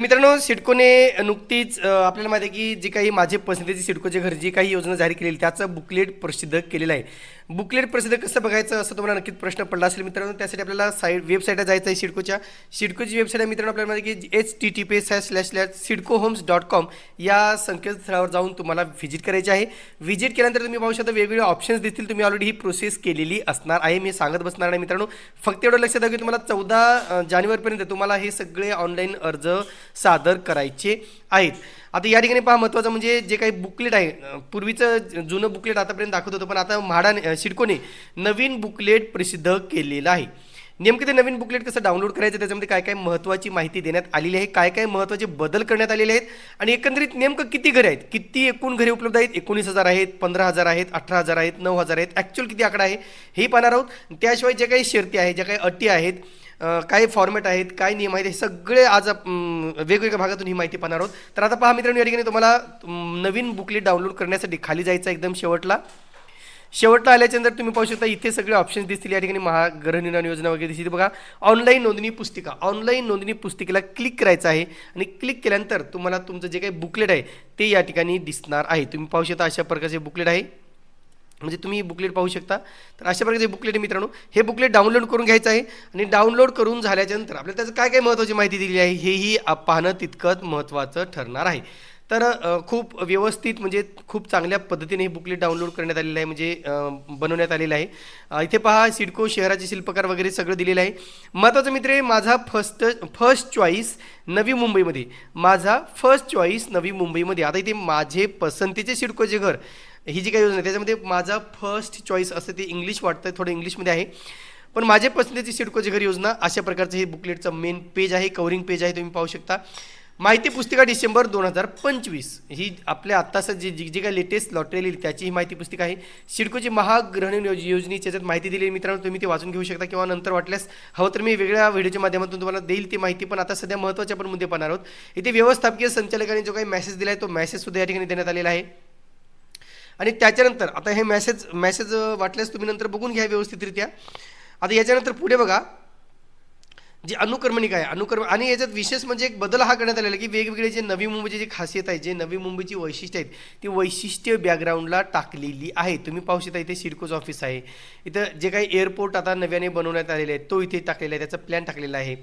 मित्रांनो सिडकोने नुकतीच आपल्याला माहिती आहे की जी काही माझे पसंतीची सिडकोचे घर जी काही योजना जाहीर केलेली त्याचं बुकलेट प्रसिद्ध केलेलं आहे. बुकलेट प्रसिद्ध कसं बघायचं असं तुम्हाला नक्कीच प्रश्न पडला असेल मित्रांनो. त्यासाठी आपल्याला साईड वेबसाईटला जायचं आहे सिडकोच्या. सिडकोची वेबसाईट आहे मित्रांनो आपल्याला की H T T P S slash slash CIDCO homes dot com या संकेतस्थळावर जाऊन तुम्हाला व्हिजिट करायची आहे. व्हिजिट केल्यानंतर तुम्ही पाहू शकता वेगवेगळे ऑप्शन्स दिसतील तुम्ही ऑलरेडी ही प्रोसेस केलेली असणार आहे. मी सांगत बसणार नाही मित्रांनो. फक्त एवढं लक्षात द्या की तुम्हाला चौदा जानेवारीपर्यंत तुम्हाला हे सगळे ऑनलाईन अर्ज सादर करायचे आहेत. आता या ठिकाणी पहा महत्त्वाचं म्हणजे जे काही बुकलेट आहे पूर्वीचं जुनं बुकलेट आतापर्यंत दाखवत होतं पण आता म्हाडा शिडकोने नवीन बुकलेट प्रसिद्ध केलेलं आहे. नेमकं ते नवीन बुकलेट कसं डाउनलोड करायचं त्याच्यामध्ये काय काय महत्त्वाची माहिती देण्यात आलेली आहे काय काय महत्त्वाचे बदल करण्यात आलेले आहेत आणि एकंदरीत नेमकं किती घरे आहेत? किती एकूण घरे उपलब्ध आहेत? एकोणीस हजार आहेत पंधरा हजार आहेत अठरा हजार आहेत नऊ हजार आहेत ॲक्च्युअल किती आकडा आहे हे पाहणार आहोत. त्याशिवाय ज्या काही शर्ती आहे ज्या काही अटी आहेत काय फॉर्मॅट आहेत काय नियम आहेत हे सगळे आज वेगवेगळ्या भागातून ही माहिती पाहणार आहोत. तर आता पहा मित्रांनो या ठिकाणी तुम्हाला नवीन बुकलेट डाउनलोड करण्यासाठी खाली जायचं एकदम शेवटला. शेवटला आल्याच्यानंतर तुम्ही पाहू शकता इथे सगळे ऑप्शन्स दिसतील. या ठिकाणी महागृहनिर्माण योजना वगैरे दिसतील. बघा ऑनलाईन नोंदणी पुस्तिका. ऑनलाईन नोंदणी पुस्तिकेला क्लिक करायचं आहे आणि क्लिक केल्यानंतर तुम्हाला तुमचं जे काही बुकलेट आहे ते या ठिकाणी दिसणार आहे. तुम्ही पाहू शकता अशा प्रकारचे बुकलेट आहे. म्हणजे तुम्ही बुकलेट पाहू शकता. तर अशा प्रकारचे बुकलेट आहे मित्रांनो. हे बुकलेट डाउनलोड करून घ्यायचं आहे आणि डाउनलोड करून झाल्याच्यानंतर आपल्याला त्याचं काय काय महत्त्वाची माहिती दिली आहे हेही पाहणं तितकंच महत्त्वाचं ठरणार आहे. तर खूप व्यवस्थित म्हणजे खूप चांगल्या पद्धतीने हे बुकलेट डाउनलोड करण्यात आलेलं आहे म्हणजे बनवण्यात आलेलं आहे. इथे पहा सिडको शहराचे शिल्पकार वगैरे सगळं दिलेलं आहे. महत्त्वाचं मित्र आहे माझा फर्स्ट फर्स्ट चॉईस नवी मुंबईमध्ये. माझा फर्स्ट चॉईस नवी मुंबईमध्ये. आता इथे माझे पसंतीचे सिडकोचे घर ही जी काही योजना आहे त्याच्यामध्ये माझा फर्स्ट चॉईस असं ते इंग्लिश वाटतं थोडं इंग्लिशमध्ये आहे. पण माझे पसंतीची सिडकोची घर योजना अशा प्रकारचं हे बुकलेटचं मेन पेज आहे कवरिंग पेज आहे तुम्ही पाहू शकता. माहिती पुस्तिका डिसेंबर दोन हजार पंचवीस. ही आपल्या आत्ताचं जी जी जी काही लेटेस्ट लॉटरी त्याची ही माहिती पुस्तिका आहे. सिडकोची महाग्रहण योज योजनेची याच्यात माहिती दिली मित्रांनो तुम्ही ते वाचून घेऊ शकता किंवा नंतर वाटल्यास. हवं तर मी वेगळ्या व्हिडिओच्या माध्यमातून तुम्हाला देईल ती माहिती पण आता सध्या महत्त्वाच्या पण मुद्दे पाहणार आहोत. इथे व्यवस्थापकीय संचालकांनी जो काही मेसेज दिला आहे तो मेसेजसुद्धा या ठिकाणी देण्यात आलेला आहे. आणि त्याच्यानंतर आता हे मॅसेज मॅसेज वाटल्यास तुम्ही नंतर बघून घ्या व्यवस्थितरित्या. आता याच्यानंतर पुढे बघा. जी अनुक्रमणिका आहे अनुक्रम आणि याच्यात विशेष म्हणजे एक बदल हा करण्यात आलेला आहे की वेगवेगळे जे नवी मुंबईची जी खासियत आहे जे नवी मुंबईची वैशिष्ट्य आहेत ती वैशिष्ट्य बॅकग्राऊंडला टाकलेली आहे. तुम्ही पाहू शकता इथे सिडकोज ऑफिस आहे. इथं जे काही एअरपोर्ट आता नव्याने बनवण्यात आलेले आहेत तो इथे टाकलेला आहे त्याचा प्लॅन टाकलेला आहे.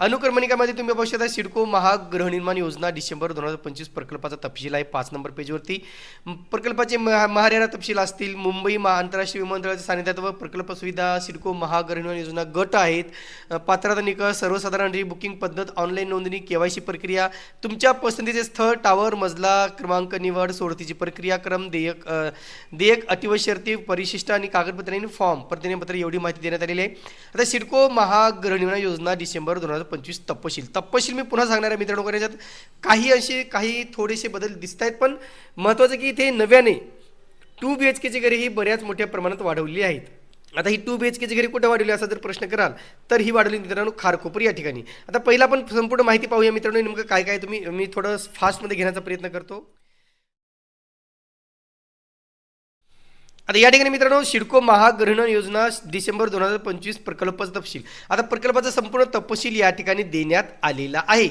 अनुक्रमणिकामध्ये तुम्ही पाहू शकता सिडको महागृहनिर्माण योजना डिसेंबर दोन हजार पंचवीस प्रकल्पाचा तपशील आहे पाच नंबर पेजवरती प्रकल्पाचे महा महारेरा तपशील असतील मुंबई महा आंतरराष्ट्रीय विमानतळाच्या सानिध्यात व प्रकल्प सुविधा सिडको महागृहनिर्माण योजना गट आहेत. पात्रता निकष सर्वसाधारण बुकिंग पद्धत ऑनलाईन नोंदणी केवायसी प्रक्रिया तुमच्या पसंतीचे स्थळ टावर मजला क्रमांक निवड सोडतीची प्रक्रिया क्रम देयक देयक अटी व शर्ती परिशिष्ट आणि कागदपत्रे आणि फॉर्म प्रतिनिधिपत्र एवढी माहिती देण्यात आलेली आहे. आता सिडको महागृहनिर्माण योजना डिसेंबर दोन हजार पंचवीस तपशील. तपशील मी पुन्हा सांगणार आहे मित्रांनो याच्यात काही असे काही थोडेसे बदल दिसत आहेत पण महत्त्वाचं की इथे नव्याने टू बी एच केची घरे ही बऱ्याच मोठ्या प्रमाणात वाढवली आहेत. आता ही टू बी एच केची घरी कुठे वाढवली असा जर प्रश्न कराल तर ही वाढवली मित्रांनो खारखोपर या ठिकाणी. आता पहिला पण संपूर्ण माहिती पाहूया मित्रांनो नेमकं काय काय तुम्ही मी थोडं फास्टमध्ये घेण्याचा प्रयत्न करतो. आता या ठिकाणी मित्रांनो सिडको महागृहण योजना डिसेंबर दोन हजार पंचवीस प्रकल्पाचा तपशील. आता प्रकल्पाचा संपूर्ण तपशील या ठिकाणी देण्यात आलेला आहे.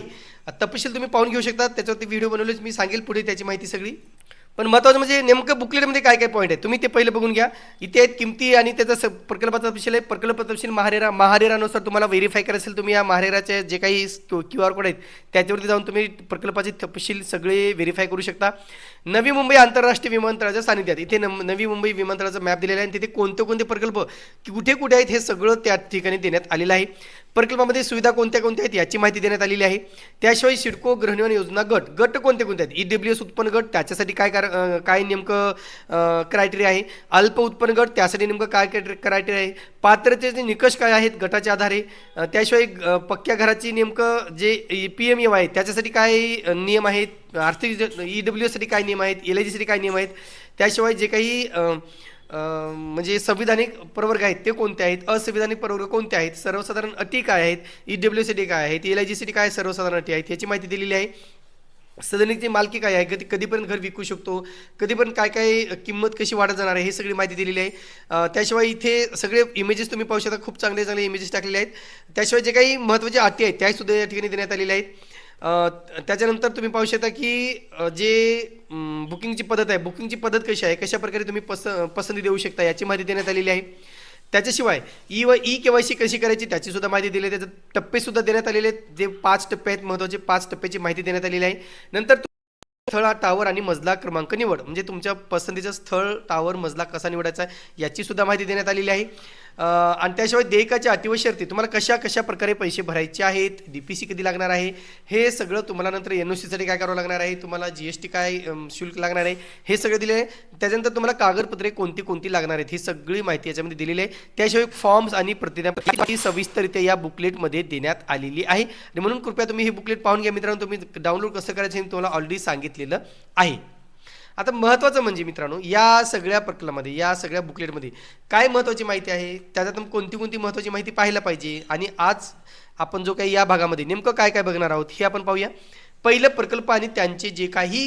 तपशील तुम्ही पाहून घेऊ शकता त्याच्यावरती व्हिडिओ बनवलेच मी सांगेल पुढे त्याची माहिती सगळी. पण महत्त्वाचं म्हणजे नेमकं बुकलेटमध्ये काय काय पॉईंट आहे तुम्ही ते पहिले बघून घ्या. इथे आहेत किमती आणि त्याचा स प्रकल्पाचा तपशील आहे. प्रकल्प तपशील महारेरा महारेरानुसार तुम्हाला व्हेरीफाय करायचं असेल तुम्ही या महारेराचे जे काही क्यू आर कोड आहेत त्याच्यावरती जाऊन तुम्ही प्रकल्पाचे तपशील सगळे व्हेरीफाय करू शकता. नवी मुंबई आंतरराष्ट्रीय विमानतळाच्या सानिध्यात. इथे न नवी मुंबई विमानतळाचा मॅप दिलेला आहे आणि तिथे कोणते कोणते प्रकल्प कुठे कुठे आहेत हे सगळं त्या ठिकाणी देण्यात आलेलं आहे. प्रकल्पामध्ये सुविधा कोणत्या कोणत्या आहेत याची माहिती देण्यात आलेली आहे. त्याशिवाय सिडको गृहनिर्माण योजना गट गट कोणते कोणते आहेत? ई डब्ल्यू एस उत्पन्न गट त्याच्यासाठी काय कार काय नेमकं क्रायटेरिया आहे? अल्प उत्पन्न गट त्यासाठी नेमकं काय क्रायटेरिया आहे? पात्रतेचे निकष काय आहेत गटाच्या आधारे? त्याशिवाय पक्क्या घराची नेमकं जे पी एम एम आहे त्याच्यासाठी काय नियम आहेत? आर्थिक ई डब्ल्यू एससाठी काय नियम आहेत? एल आय जीसाठी काय नियम आहेत? त्याशिवाय जे काही म्हणजे संविधानिक प्रवर्ग आहेत ते कोणते आहेत? असंविधानिक प्रवर्ग कोणते आहेत? सर्वसाधारण अटी काय आहेत? ई डब्ल्यू साठी काय आहेत? एल आय जी जीसाठी काय सर्वसाधारण अटी आहेत? याची माहिती दिलेली आहे. सदनिकची मालकी काय आहे? कधी कधीपर्यंत घर विकू शकतो? कधीपर्यंत काय काय किंमत कशी वाढत जाणार आहे? हे सगळी माहिती दिलेली आहे. त्याशिवाय इथे सगळे इमेजेस तुम्ही पाहू शकता. खूप चांगले चांगले इमेजेस टाकलेले आहेत. त्याशिवाय जे काही महत्त्वाच्या अटी आहेत त्यासुद्धा या ठिकाणी देण्यात आलेल्या आहेत. त्याच्यानंतर तुम्ही पाहू शकता की जे बुकिंगची पद्धत आहे बुकिंगची पद्धत कशी आहे कशा प्रकारे तुम्ही पस पसंती देऊ शकता याची माहिती देण्यात आलेली आहे. त्याच्याशिवाय ई व ई के वाय सी कशी करायची त्याचीसुद्धा माहिती दिली आहे त्याचे टप्पेसुद्धा देण्यात आलेले आहेत. जे पाच टप्पे आहेत महत्त्वाचे पाच टप्प्याची माहिती देण्यात आलेली आहे. नंतर स्थळ हा टावर आणि मजला क्रमांक निवड. म्हणजे तुमच्या पसंतीचं स्थळ टावर मजला कसा निवडायचा याची सुद्धा माहिती देण्यात आलेली आहे. आणि त्याशिवाय देयकाच्या अटी व शर्ती. तुम्हाला कशा कशा प्रकारे पैसे भरायचे आहेत डी पी सी कधी लागणार आहे हे सगळं तुम्हाला नंतर एन ओ सीसाठी काय करावं लागणार आहे तुम्हाला जी एस टी काय शुल्क लागणार आहे हे सगळं दिले आहे. त्याच्यानंतर तुम्हाला कागदपत्रे कोणती कोणती लागणार आहेत ही सगळी माहिती याच्यामध्ये दिलेली आहे. त्याशिवाय फॉर्म्स आणि प्रतिज्ञापत्र सविस्तरित्या या बुकलेटमध्ये देण्यात आलेली आहे. आणि म्हणून कृपया तुम्ही हे बुकलेट पाहून घ्या मित्रांनो. तुम्ही डाउनलोड कसं करायचं हे तुम्हाला ऑलरेडी सांगितलेलं आहे. आता महत्त्वाचं म्हणजे मित्रांनो या सगळ्या प्रकल्पामध्ये या सगळ्या बुकलेटमध्ये काय महत्त्वाची माहिती आहे? त्याच्यातून कोणती कोणती महत्त्वाची माहिती पाहायला पाहिजे? आणि आज आपण जो काही या भागामध्ये नेमकं काय काय बघणार आहोत हे आपण पाहूया. पहिलं प्रकल्प आणि त्यांचे जे काही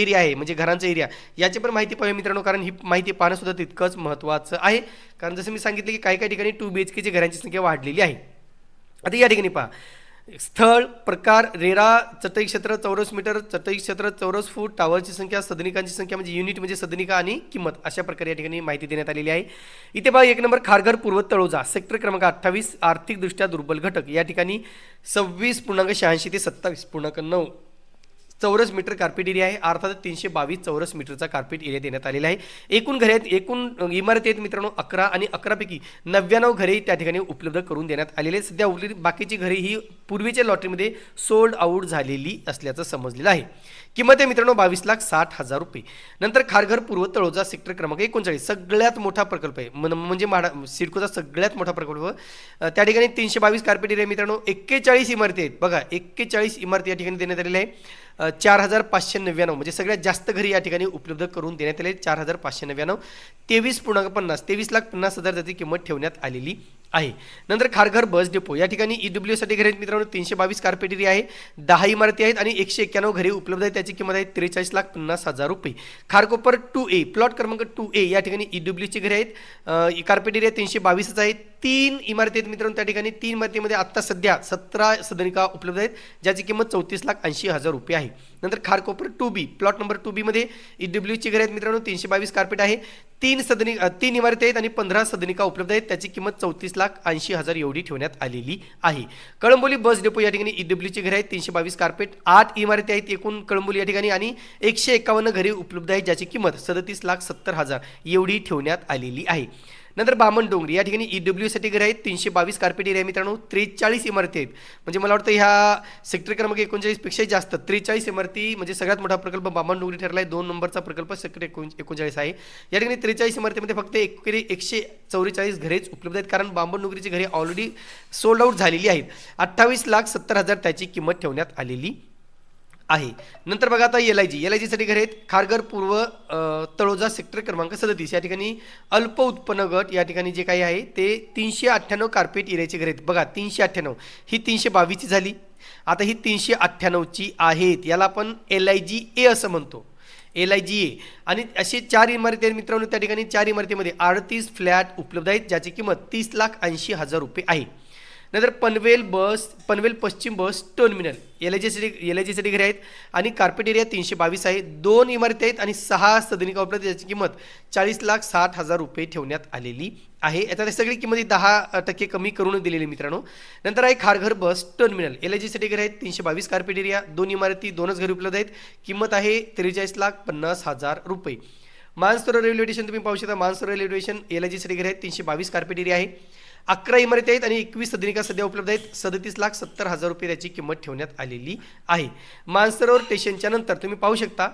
एरिया आहे म्हणजे घरांचा एरिया याची पण माहिती पाहूया मित्रांनो कारण ही माहिती पाहणंसुद्धा तितकंच महत्त्वाचं आहे. कारण जसं मी सांगितलं की काही काही ठिकाणी टू बी एच केची घरांची संख्या वाढलेली आहे. आता या ठिकाणी पहा. स्थळ प्रकार रेरा चटई क्षेत्र चौरस मीटर चटई क्षेत्र चौरस फूट टावरची संख्या सदनिकांची संख्या म्हणजे युनिट म्हणजे सदनिका आणि किंमत अशा प्रकारे या ठिकाणी माहिती देण्यात आलेली आहे. इथे बघा एक नंबर खारघर पूर्व तळोजा सेक्टर क्रमांक अठ्ठावीस आर्थिकदृष्ट्या दुर्बल घटक. या ठिकाणी सव्वीस पूर्णांक शहाऐंशी ते सत्तावीस पूर्णांक नऊ. चौरस मीटर कार्पेट एरिया आहे. अर्थात तीनशे बावीस चौरस मीटरचा कार्पेट एरिया देण्यात आलेला आहे. एकूण घरे आहेत एकूण इमारती आहेत मित्रांनो अकरा आणि अकरापैकी नव्याण्णव घरे त्या ठिकाणी उपलब्ध करून देण्यात आलेले आहेत. सध्या उरलेली बाकीची घरे ही पूर्वीच्या लॉटरीमध्ये सोल्ड आऊट झालेली असल्याचं समजलेलं आहे. किंमत आहे मित्रांनो बावीस लाख साठ हजार रुपये. नंतर खारघर पूर्व तळोजा सेक्टर क्रमांक एकोणचाळीस. सगळ्यात मोठा प्रकल्प आहे. म्हणजे माडा सिडकोचा सगळ्यात मोठा प्रकल्प. त्या ठिकाणी तीनशे बावीस कार्पेट एरिया मित्रांनो. एक्केचाळीस इमारती आहेत. बघा एक्केचाळीस इमारती या ठिकाणी देण्यात आलेल्या आहे चार हजार पाचशे नव्याण्णव म्हणजे सगळ्यात जास्त घरी या ठिकाणी उपलब्ध करून देण्यात आले चार हजार पाचशे नव्याण्णव तेवीस पूर्णांक पन्नास तेवीस लाख पन्नास हजार त्याची किंमत ठेवण्यात आलेली. आहे. नंतर खारघर बस डेपो या ठिकाणी ई डब्ल्यू साठी घरे आहेत मित्रांनो तीनशे बावीस कार्पेटरी आहे. दहा इमारती आहेत आणि एकशे एक्क्याण्णव घरे उपलब्ध आहेत. त्याची किंमत आहे त्रेचाळीस लाख पन्नास हजार रुपये. खारकोपर टू ए प्लॉट क्रमांक टू ए या ठिकाणी ई डब्ल्यूची घरे आहेत. कार्पेट एरिया तीनशे बावीसच आहे. तीन इमारती आहेत मित्रांनो त्या ठिकाणी. तीन इमारतीमध्ये आत्ता सध्या सतरा सदनिका उपलब्ध आहेत ज्याची किंमत चौतीस लाख ऐंशी हजार रुपये आहे. नंतर Kharkopar two B plot number two बीमध्ये ई डब्ल्यूची घरे आहेत मित्रांनो तीनशे बावीस कार्पेट आहे. तीन सदनी तीन इमारती आहेत आणि पंधरा सदनिका उपलब्ध आहेत. त्याची किंमत चौतीस लाख ऐंशी हजार एवढी ठेवण्यात आलेली आहे. कळंबोली बस डेपो या ठिकाणी ई डब्ल्यूची घरे आहेत. तीनशे बावीस कार्पेट आठ इमारती आहेत. एकूण कळंबोली या ठिकाणी आणि एकशे एकावन्न घरे उपलब्ध आहेत ज्याची किंमत सदतीस लाख सत्तर हजार एवढी ठेवण्यात आलेली आहे. नंतर बामण डोंगरी. या ठिकाणी ई डब्ल्यू साठी आहेत. तीनशे बावीस कार्पेट एरिया मित्रांनो. त्रेचाळीस इमारती आहेत. म्हणजे मला वाटतं ह्या सेक्टर क्रमांक एकोणचाळीसपेक्षाही जास्त. त्रेचाळीस इमारती म्हणजे सगळ्यात मोठा प्रकल्प बामण डोंगरी ठरला आहे दोन नंबरचा प्रकल्प सेक्टर एकोण एकोणचाळीस आहे. या ठिकाणी त्रेचाळीस इमारतीमध्ये फक्त एकरी एकशे चौवेचाळीस घरेच उपलब्ध आहेत. कारण बांबण डोंगरीची घरे ऑलरेडी सोल्ड आऊट झालेली आहेत. अठ्ठावीस लाख सत्तर हजार त्याची किंमत ठेवण्यात आलेली आहे. नंतर बघा आता L I G L I जीसाठी घर आहेत खारघर पूर्व तळोजा सेक्टर क्रमांक सदतीस. या ठिकाणी अल्प उत्पन्न गट या ठिकाणी जे काही आहे ते तीनशे अठ्ठ्याण्णव कार्पेट एरियाचे घरे आहेत. बघा तीनशे अठ्ठ्याण्णव. ही तीनशे बावीसची झाली. आता ही तीनशे अठ्ठ्याण्णवची आहेत. याला आपण एल आय जी ए असं म्हणतो. एल आय जी ए आणि असे चार इमारती आहेत मित्रांनो त्या ठिकाणी चार इमारतीमध्ये अडतीस फ्लॅट उपलब्ध आहेत ज्याची किंमत तीस लाख ऐंशी हजार रुपये आहे. नंतर पनवेल बस पनवेल पश्चिम बस टर्मिनल. एल आय जीसाठी एल आय जीसाठी घरे आहेत आणि कार्पेट एरिया तीनशे बावीस आहे. दोन इमारती आहेत आणि सहा सदनिका उपलब्ध आहेत, किंमत चाळीस लाख साठ हजार रुपये ठेवण्यात आलेली आहे. आता सगळी किंमत दहा टक्के कमी करून दिलेली मित्रांनो. नंतर आहे Kharghar bus terminal. L I जीसाठी घरे आहेत. तीनशे बावीस कार्पेट एरिया दोन इमारती दोनच घरे उपलब्ध आहेत. किंमत आहे त्रेचाळीस लाख पन्नास हजार रुपये. मानसरोवर रेल्वे स्टेशन तुम्ही पाहू शकता. Mansarovar railway station L I जीसाठी घरे आहेत. तीनशे बावीस कार्पेट एरिया आहे. अकरा इमारती आहेत आणि एकवीस सदनिका सध्या उपलब्ध आहेत. सदतीस लाख सत्तर हजार रुपये त्याची किंमत ठेवण्यात आलेली आहे. मानसरोवर स्टेशनच्या नंतर तुम्ही पाहू शकता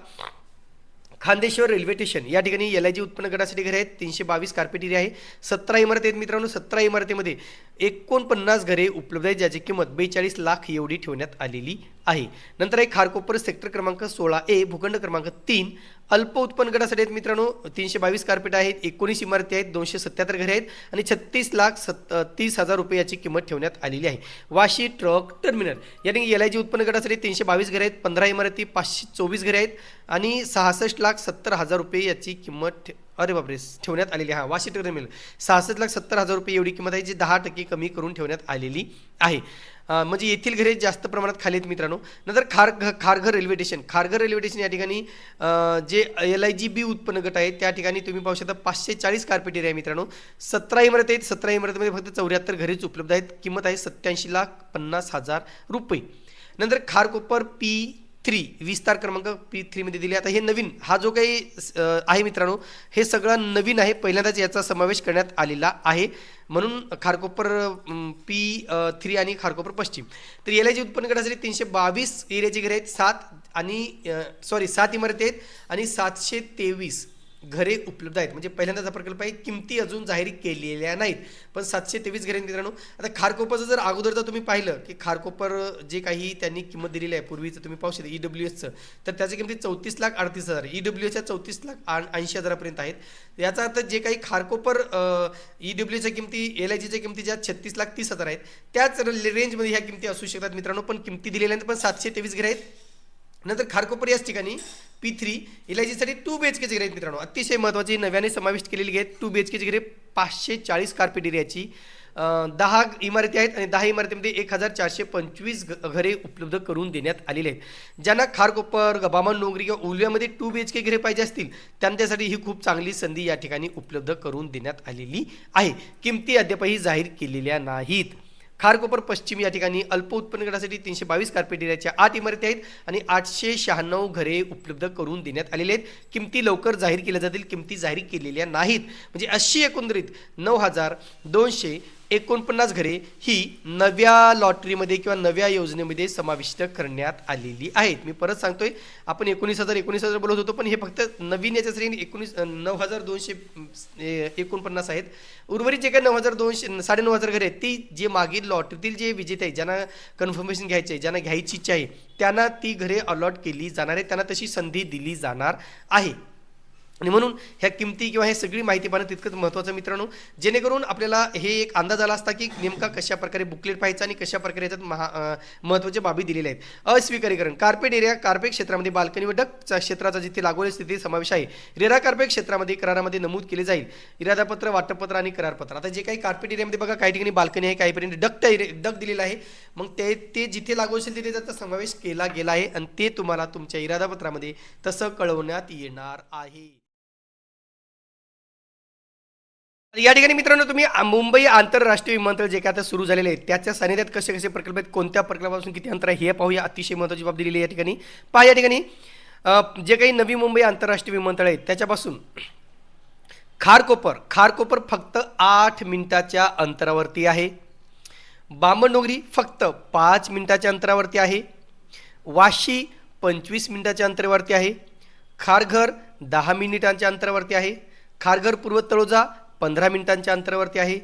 खांदेश्वर रेल्वे स्टेशन या ठिकाणी एल आय जी उत्पन्न गटासाठी घरे आहेत. तीनशे बावीस कार्पेट एरिया आहे. सतरा इमारती आहेत मित्रांनो. सतरा इमारतीमध्ये एकोणपन्नास घरे उपलब्ध आहेत ज्याची किंमत बेचाळीस लाख एवढी ठेवण्यात आलेली आहे. नंतर आहे खारकोपर सेक्टर क्रमांक सोळा ए भूखंड क्रमांक तीन. अल्प उत्पन्न गटासाठी आहेत मित्रांनो तीनशे बावीस कार्पेट आहेत एकोणीस इमारती आहेत दोनशे सत्याहत्तर घरे आहेत आणि छत्तीस लाख सत् तीस हजार रुपये याची किंमत ठेवण्यात आलेली आहे. Vashi truck terminal. या ठिकाणी एल आय जी उत्पन्न गटासाठी तीनशे बावीस घरे आहेत पंधरा इमारती पाचशे चोवीस घरे आहेत आणि सहासष्ट लाख सत्तर हजार रुपये याची किंमत अरे बापरे ठेवण्यात आलेली आहे. हा वाशी टर्मिनल. सहासष्ट लाख सत्तर हजार रुपये एवढी किंमत आहे जी दहा टक्के कमी करून ठेवण्यात आलेली आहे. म्हणजे येथील घरे जास्त प्रमाणात खाली आहेत मित्रांनो. नंतर Khar Kharghar railway station. Kharghar railway station या ठिकाणी J L I G B उत्पन्न गट आहे त्या ठिकाणी तुम्ही पाहू शकता पाचशे चाळीस कार्पेट एरिया मित्रांनो. सतरा इमारत आहेत. सतरा इमारतीमध्ये फक्त चौऱ्याहत्तर घरेच उपलब्ध आहेत. किंमत आहे सत्याऐंशी लाख पन्नास हजार रुपये. नंतर खारकोपर पी थ्री विस्तार क्रमांक पी थ्रीमध्ये दिले. आता हे नवीन हा जो काही आहे मित्रांनो हे सगळं नवीन आहे. पहिल्यांदाच याचा समावेश करण्यात आलेला आहे. म्हणून खारकोपर पी थ्री आणि खारकोपर पश्चिम. तर एल आय जी उत्पन्न गटासाठी तीनशे बावीस एरियाची घरे आहेत. सात आणि सॉरी सात इमारती आहेत आणि सातशे तेवीस. घरे उपलब्ध आहेत. म्हणजे पहिल्यांदाच हा प्रकल्प आहे किमती अजून जाहीर केलेल्या नाहीत. पण सातशे तेवीस घरे आहेत मित्रांनो. आता खारकोपरचं जर अगोदर जर तुम्ही पाहिलं की खारकोपर जे काही त्यांनी किंमत दिलेली आहे पूर्वीचं तुम्ही पाहू शकता ई डब्ल्यू एसचं तर त्याची किमती चौतीस लाख अडतीस हजार. ई डब्ल्यू एसच्या चौतीस लाख ऐंशी हजारापर्यंत आहेत. याचा अर्थ जे काही खारकोपर ई डब्ल्यूच्या किमती एल आय जीच्या किमती ज्या छत्तीस लाख तीस हजार आहेत त्याच रेंजमध्ये ह्या किमती असू शकतात मित्रांनो. पण किमती दिलेल्या आहेत पण सातशे तेवीस घरे आहेत. नंतर खारकोपर याच ठिकाणी पी थ्री एल आय जीसाठी टू बी एच केचे घरे आहेत मित्रांनो. अतिशय महत्त्वाची नव्याने समाविष्ट केलेली घे टू बी एच केचे घरे पाचशे चाळीस कार्पेट एरियाची दहा इमारती आहेत आणि दहा इमारतीमध्ये एक हजार चारशे पंचवीस घ- घरे उपलब्ध करून देण्यात आलेले आहेत. ज्यांना खारकोपर गबामन डोंगरी किंवा ओलव्यामध्ये टू बी एच के घरे पाहिजे असतील त्यांच्यासाठी ही खूप चांगली संधी या ठिकाणी उपलब्ध करून देण्यात आलेली आहे. किमती अद्यापही जाहीर केलेल्या नाहीत. खारकोपर पश्चिम या ठिकाणी अल्प उत्पन्न गटासाठी तीनशे बावीस कार्पेट एरियाच्या आठ इमारती आहेत आणि आठशे शहाण्णव घरे उपलब्ध करून देण्यात आलेले आहेत. किमती लवकर जाहीर केल्या जातील किमती जाहीर केलेल्या नाहीत. म्हणजे अशी एकंदरीत नऊ हजार दोनशे एकोणपन्नास घरे ही नव्या लॉटरीमध्ये किंवा नव्या योजनेमध्ये समाविष्ट करण्यात आलेली आहेत. मी परत सांगतोय आपण एकोणीस हजार एकोणीस हजार बोलत होतो पण हे फक्त नवीन याच्या श्रेणी एकोणीस नऊ हजार दोनशे एकोणपन्नास आहेत. उर्वरित जे काही नऊ हजार दोनशे साडेनऊ हजार घरे आहेत ती जे मागील लॉटरीतील जे विजेते आहेत ज्यांना कन्फर्मेशन घ्यायचे आहे ज्यांना घ्यायची इच्छा आहे त्यांना ती घरे अलॉट केली जाणार आहे त्यांना तशी संधी दिली जाणार आहे. आणि म्हणून ह्या किमती किंवा हे सगळी माहिती पाहणं तितकंच महत्त्वाचं मित्रांनो. जेणेकरून आपल्याला हे एक अंदाज आला असता की नेमका कशा प्रकारे बुकलेट पाहायचं आणि कशा प्रकारे याच्यात महा महत्त्वाच्या बाबी दिलेल्या आहेत. अस्वीकारीकरण. कार्पेट एरिया कार्पेट क्षेत्रामध्ये बाल्कनी व डकच्या क्षेत्राचा जिथे लागवड स्थिती समावेश आहे रेरा कार्पेट क्षेत्रामध्ये करारामध्ये नमूद केले जाईल. इरादापत्र वाटपत्र आणि करारपत्र. आता जे काही कार्पेट एरियामध्ये बघा काही ठिकाणी बाल्कनी आहे काहीपर्यंत डक्ट डक दिलेला आहे. मग ते ते जिथे लागू असेल तिथे त्याचा समावेश केला गेला आहे आणि ते तुम्हाला तुमच्या इरादापत्रामध्ये तसं कळवण्यात येणार आहे. या ठिकाणी मित्रांनो तुम्ही मुंबई आंतरराष्ट्रीय विमानतळ जे काय आता सुरू झालेले आहेत त्याच्या सानिध्यात कसे कसे प्रकल्प आहेत कोणत्या प्रकल्पापासून किती अंतर आहे हे पाहूया अतिशय महत्त्वाची बाब दिलेली आहे या ठिकाणी. पहा या ठिकाणी जे काही नवी मुंबई आंतरराष्ट्रीय विमानतळ आहेत त्याच्यापासून खारकोपर खारकोपर फक्त आठ मिनिटाच्या अंतरावरती आहे. बामणडोंगरी फक्त पाच मिनिटाच्या अंतरावरती आहे. वाशी पंचवीस मिनिटाच्या अंतरावरती आहे. खारघर दहा मिनिटांच्या अंतरावरती आहे. खारघर पूर्व तळोजा पंधरा मिनिटांच्या अंतरावरती आहे.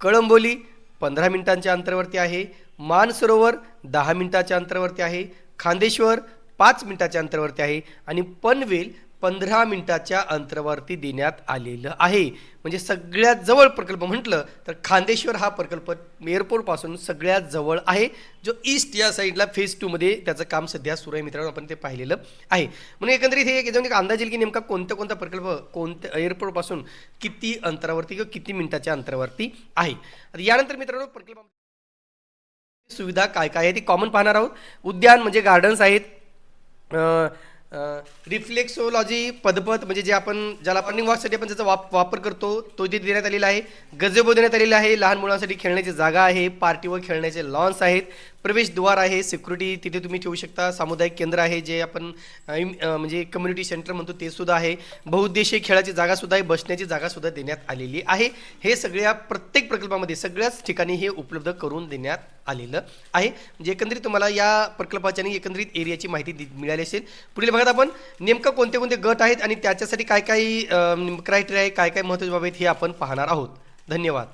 कळंबोली पंधरा मिनिटांच्या अंतरावरती आहे. मानसरोवर दहा मिनिटाच्या अंतरावरती आहे. खांदेश्वर पाच मिनिटाच्या अंतरावरती आहे. आणि पनवेल पंधरा मिनिटाच्या अंतरावरती देण्यात आलेलं आहे. म्हणजे सगळ्यात जवळ प्रकल्प म्हटलं तर खांदेश्वर हा प्रकल्प एअरपोर्टपासून सगळ्यात जवळ आहे. जो ईस्ट या साईडला फेज टूमध्ये त्याचं काम सध्या सुरू आहे मित्रांनो आपण ते पाहिलेलं आहे. म्हणून एकंदरीत हे एक याच्यावर एक अंदाज येईल की नेमका कोणता कोणता प्रकल्प कोणत्या एअरपोर्टपासून किती अंतरावरती किंवा किती मिनिटाच्या अंतरावरती आहे? आता यानंतर मित्रांनो प्रकल्प सुविधा काय काय आहे ती कॉमन पाहणार आहोत. उद्यान म्हणजे गार्डन्स आहेत. रिफ्लेक्सोलॉजी पदपथ म्हणजे जे आपण ज्याला आपण वॉकसाठी आपण त्याचा वाप वापर करतो तो इथे देण्यात आलेला आहे. गजेबो देण्यात आलेला आहे. लहान मुलांसाठी खेळण्याची जागा आहे. पार्टीवर खेळण्याचे लॉन्स आहेत. प्रवेशद्वार आहे. सिक्युरिटी तिथे तुम्ही ठेवू शकता. सामुदायिक केंद्र आहे जे आपण म्हणजे कम्युनिटी सेंटर म्हणतो ते सुद्धा आहे. बहुउद्देशीय खेळाची जागासुद्धा आहे. बसण्याची जागासुद्धा देण्यात आलेली आहे. हे सगळ्या प्रत्येक प्रकल्पामध्ये सगळ्याच ठिकाणी हे उपलब्ध करून देण्यात आलेलं आहे. म्हणजे एकंदरीत तुम्हाला या प्रकल्पाच्या आणि एकंदरीत एरियाची माहिती दि- मिळाली असेल. पुढील भागात आपण नेमकं कोणते कोणते गट आहेत आणि त्याच्यासाठी काय काय क्रायटेरिया आहे काय काय महत्त्वाचे बाब आहेत हे आपण पाहणार आहोत. धन्यवाद.